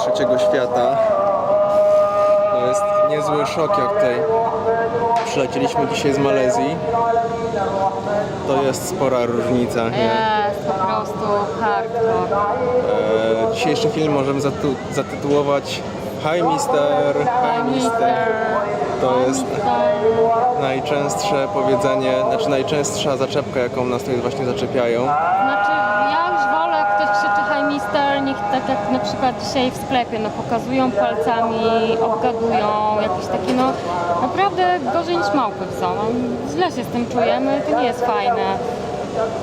trzeciego świata. To jest niezły szok, jak tutaj przylecieliśmy dzisiaj z Malezji. To jest spora różnica, nie? Jest po prostu hardcore. E, dzisiejszy film możemy zatu- zatytułować Hi Mister, Hi Mister. To jest najczęstsze powiedzenie, znaczy najczęstsza zaczepka, jaką nas tutaj właśnie zaczepiają. Znaczy, ja już wolę, jak ktoś krzyczy Hi Niech tak jak na przykład dzisiaj w sklepie, no pokazują palcami, obgadują, jakieś takie, no naprawdę gorzej niż małpy w zoo. No, źle się z tym czujemy, to nie jest fajne.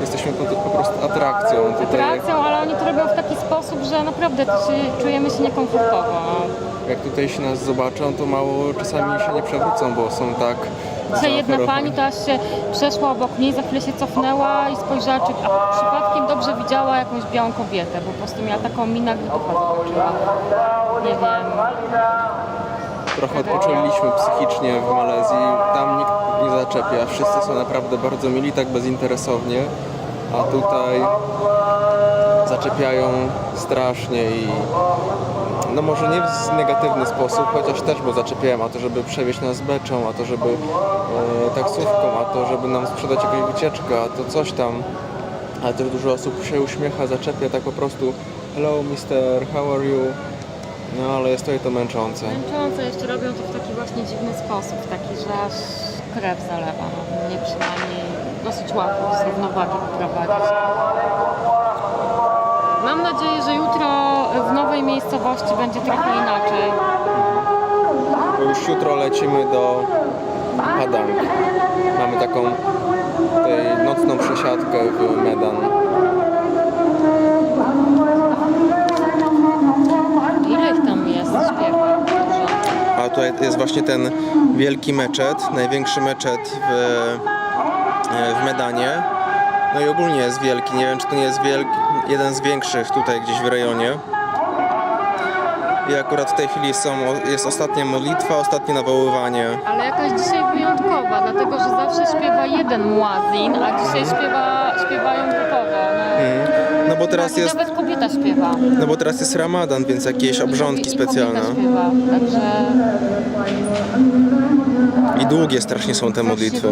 Jesteśmy po, po prostu atrakcją tutaj. Atrakcją, ale oni to robią w taki sposób, że naprawdę się, czujemy się niekomfortowo. Jak tutaj się nas zobaczą, to mało czasami się nie przewrócą, bo są tak Dzisiaj jedna pani to aż się przeszła obok niej, za chwilę się cofnęła i spojrzała, czy a przypadkiem dobrze widziała jakąś białą kobietę, bo po prostu miała taką minę, jakby ducha zobaczyła. Nie wiem. Trochę odpoczęliśmy psychicznie w Malezji. Tam nikt nie zaczepia. Wszyscy są naprawdę bardzo mili, tak bezinteresownie. A tutaj zaczepiają strasznie i no może nie w negatywny sposób, chociaż też, bo zaczepiają, a to żeby przewieźć nas beczą, a to żeby e, taksówką, a to żeby nam sprzedać jakąś wycieczkę, a to coś tam. Ale też dużo osób się uśmiecha, zaczepia tak po prostu Hello mister, how are you? No ale jest to i to męczące. Męczące jeszcze robią to w taki właśnie dziwny sposób, taki, że aż krew zalewa. No, mnie przynajmniej dosyć łatwo z równowagi wyprowadzić. Mam nadzieję, że jutro w nowej miejscowości będzie trochę inaczej. Bo już jutro lecimy do Padang. Mamy taką nocną przesiadkę w Medan. Ile ich tam jest śpiewa? A tutaj jest właśnie ten wielki meczet, największy meczet w, w Medanie. No i ogólnie jest wielki, nie wiem czy to nie jest wielki, jeden z większych tutaj gdzieś w rejonie. I akurat w tej chwili są, jest ostatnia modlitwa, ostatnie nawoływanie. Ale jakaś dzisiaj wyjątkowa, dlatego że zawsze śpiewa jeden muazin, a dzisiaj śpiewa, śpiewają grupowo. No. No bo teraz i jest, Nawet kobieta śpiewa. no bo teraz jest Ramadan, więc jakieś obrządki I- i specjalne. Kobieta śpiewa, także I długie strasznie są te modlitwy.